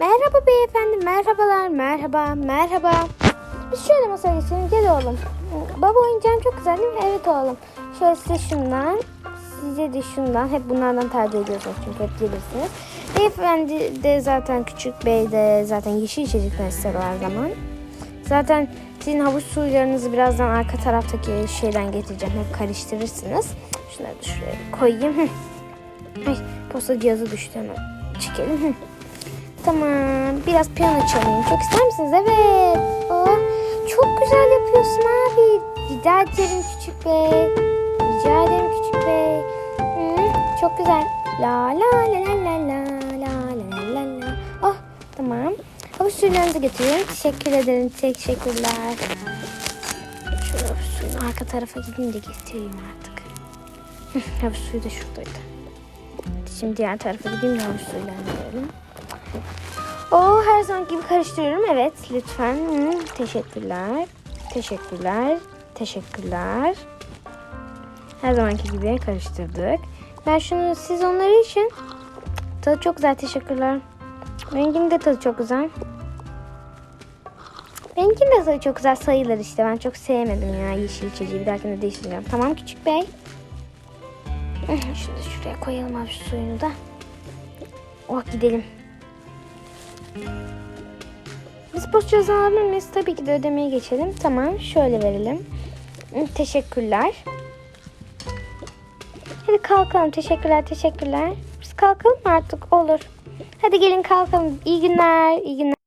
Merhaba beyefendi, merhabalar, merhaba, merhaba. Biz şöyle masaya geçelim, gel oğlum. Baba oyuncağın çok güzel değil mi? Evet oğlum. Şöyle size şundan, size de şundan. Hep bunlardan tercih ediyorsunuz çünkü hep gelirsiniz. Beyefendi de zaten küçük bey de zaten yeşil içecek ister o her zaman. Zaten sizin havuç suylarınızı birazdan arka taraftaki şeyden getireceğim. Hep karıştırırsınız. Şunları da şuraya koyayım. Ay posta cihazı düştü hemen. Çekelim. Tamam. Biraz piyano çalayım. Çok ister misiniz? Evet. Oh, çok güzel yapıyorsun abi. Rica ederim küçük bey. Rica ederim küçük bey. Hı, çok güzel. La la la la la la la la la la. Oh tamam. Havuç suyularınızı getiriyorum. Teşekkür ederim. Teşekkürler. Şöyle havuç suyunu arka tarafa gideyim de getireyim artık. Havuç suyu da şuradaydı. Şimdi diğer tarafa gideyim de havuç suylarını verelim. Oo her zaman gibi karıştırıyorum. Evet lütfen. Teşekkürler. Teşekkürler. Teşekkürler. Her zamanki gibi karıştırdık. Ben şunu siz onları için. Tadı çok güzel. Teşekkürler. Benimkinin de tadı çok güzel. Benimkinin de tadı çok güzel sayılır işte. Ben çok sevmedim ya yeşil içeceği. Bir dahakine değiştireceğim. Tamam küçük bey. Şunu da şuraya koyalım abi suyunu da. Oh gidelim. Biz alabilir miyiz? Tabii ki de ödemeye geçelim. Tamam şöyle verelim. Teşekkürler. Hadi kalkalım. Teşekkürler, teşekkürler. Biz kalkalım artık? Olur. Hadi gelin kalkalım. İyi günler, iyi günler.